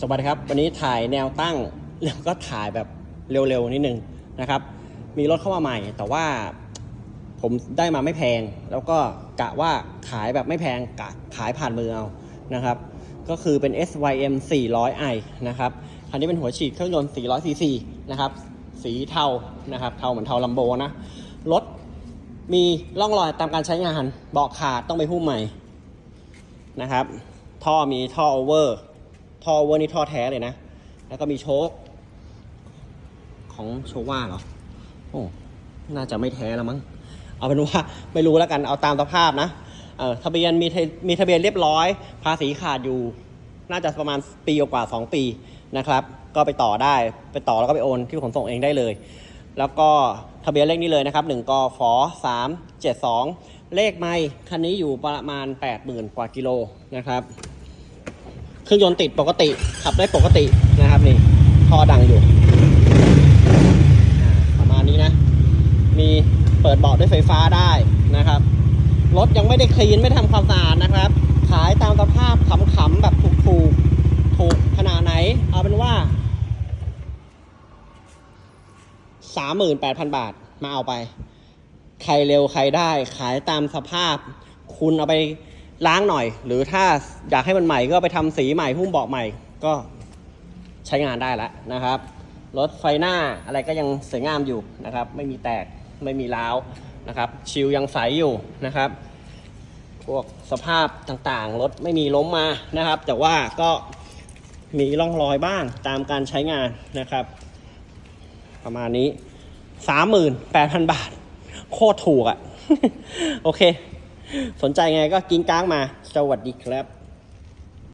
สวัสดีครับ วันนี้ถ่ายแนวตั้งแล้วก็ถ่ายแบบเร็วๆนิดนึงนะครับ มีรถเข้ามาใหม่ แต่ว่าผมได้มาไม่แพง แล้วก็กะว่าขายแบบไม่แพงกะขายผ่านมือเอานะครับ ก็คือเป็น SYM 400i นะครับคันนี้เป็นหัวฉีดเครื่องยนต์ 400 cc นะครับ สีเทานะครับเทาเหมือนเทาลัมโบนะรถมีร่องรอยตามการใช้งานเบาะขาดต้องไปหุ้มใหม่นะครับ ท่อมีท่อโอเวอร์ ท่อเวอร์นี่ท่อแท้เลยนะ แล้วก็มีโชคของโชว่าเหรอ โอ้ น่าจะไม่แท้แล้วมั้ง เอาเป็นว่าไม่รู้แล้วกัน เอาตามสภาพนะ เออทะเบียนมีมีทะเบียนเรียบร้อย ภาษีขาดอยู่ น่าจะประมาณปีกว่า 2 ปีนะครับ ก็ไปต่อได้ ไปต่อแล้วก็ไปโอนที่ขนส่งเองได้เลย แล้วก็ทะเบียนเลขนี้เลยนะครับ1กฟ372 เลขไม่คันนี้อยู่ประมาณ 80,000 กว่ากิโลนะครับ เครื่องยนต์ติดปกติ ขับได้ปกตินะครับนี่ท่อดังอยู่ ประมาณนี้นะ มีเปิดเบาะด้วยไฟฟ้าได้นะครับ รถยังไม่ได้คลีนไม่ได้ทำความสะอาดนะครับ ขายตามสภาพขำๆแบบถูกๆถูกขนาดไหน เอาเป็นว่า 38,000 บาทมาเอาไป ใครเร็วใครได้ ขายตามสภาพ คุณเอาไป ล้างหน่อย หรือถ้าอยากให้มันใหม่ก็ไปทำสีใหม่หุ้มเบาะใหม่ ก็ใช้งานได้แล้วนะครับ รถไฟหน้าอะไรก็ยังสวยงามอยู่นะครับ ไม่มีแตกไม่มีร้าวนะครับ ชิลยังใสอยู่นะครับ พวกสภาพต่างๆ รถไม่มีล้มมานะครับ แต่ว่าก็มีร่องรอยบ้างตามการใช้งานนะครับ ประมาณนี้ 38,000 บาท โคตรถูกอะ่ะ โอเค สนใจไงก็กิ้งก้างมา สวัสดีครับ